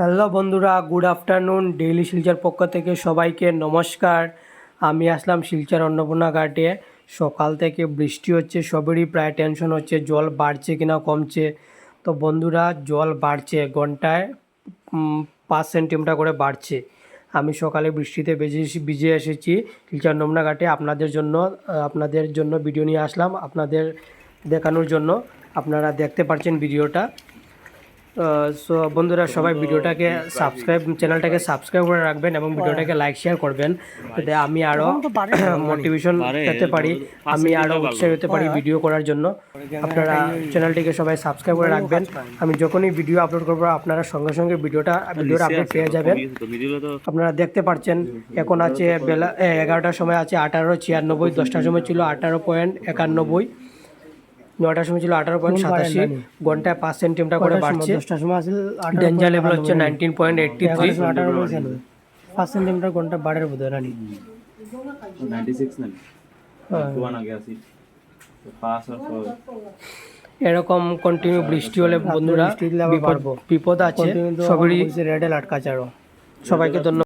Hello বন্ধুরা, good afternoon. Daily Silchar পক্ষ থেকে সবাইকে নমস্কার। আমি আসলাম শিলচার অন্নপূর্ণা ঘাটে। সকাল থেকে বৃষ্টি হচ্ছে, সবেরই প্রায় টেনশন হচ্ছে, জল বাড়ছে কিনা কমছে। তো বন্ধুরা, জল বাড়ছে, ঘন্টায় পাঁচ সেন্টিমিটার করে বাড়ছে। আমি সকালে বৃষ্টিতে বেজে ভিজে এসেছি শিলচর নমনা ঘাটে। আপনাদের জন্য আপনাদের জন্য ভিডিও নিয়ে আসলাম। আপনাদের দেখানোর জন্য আপনারা দেখতে পাচ্ছেন ভিডিওটা সো বন্ধুরা সবাই ভিডিওটাকে সাবস্ক্রাইব চ্যানেলটাকে সাবস্ক্রাইব করে রাখবেন এবং ভিডিওটাকে লাইক শেয়ার করবেন যাতে আমি আরও মোটিভেশন পেতে পারি আমি আরও উৎসাহ হতে পারি ভিডিও করার জন্য। আপনারা চ্যানেলটিকে সবাই সাবস্ক্রাইব করে রাখবেন। আমি যখনই ভিডিও আপলোড করব আপনারা সঙ্গে সঙ্গে ভিডিওটা ভিডিওর আপডেট পেয়ে যাবেন। আপনারা দেখতে পাচ্ছেন এখন আছে বেলা এগারোটার সময় আছে আঠারো ছিয়ানব্বই দশটার সময় ছিল আঠারো পয়েন্ট একানব্বই। নটার সময় ছিল আঠারো পয়েন্ট সাতাশি। ঘন্টায় পাঁচ সেন্টিমিটার করে বাড়ছে। দশটার সময় আসলে ডেঞ্জার লেভেল হচ্ছে নাইনটিন পয়েন্ট এইটটি থ্রি আঠারো পাঁচ সেন্টিমিটার ঘণ্টা বাড়ের বোধ হয় রানি। 96 না হ্যাঁ। ওয়ান আগে আসি। তো পাস আর ফল এরকম কন্টিনিউ বৃষ্টি হলে বন্ধুরা বিপদ আছে। সবেরই রেড অ্যালার্ট আরও সবাইকে ধন্যবাদ।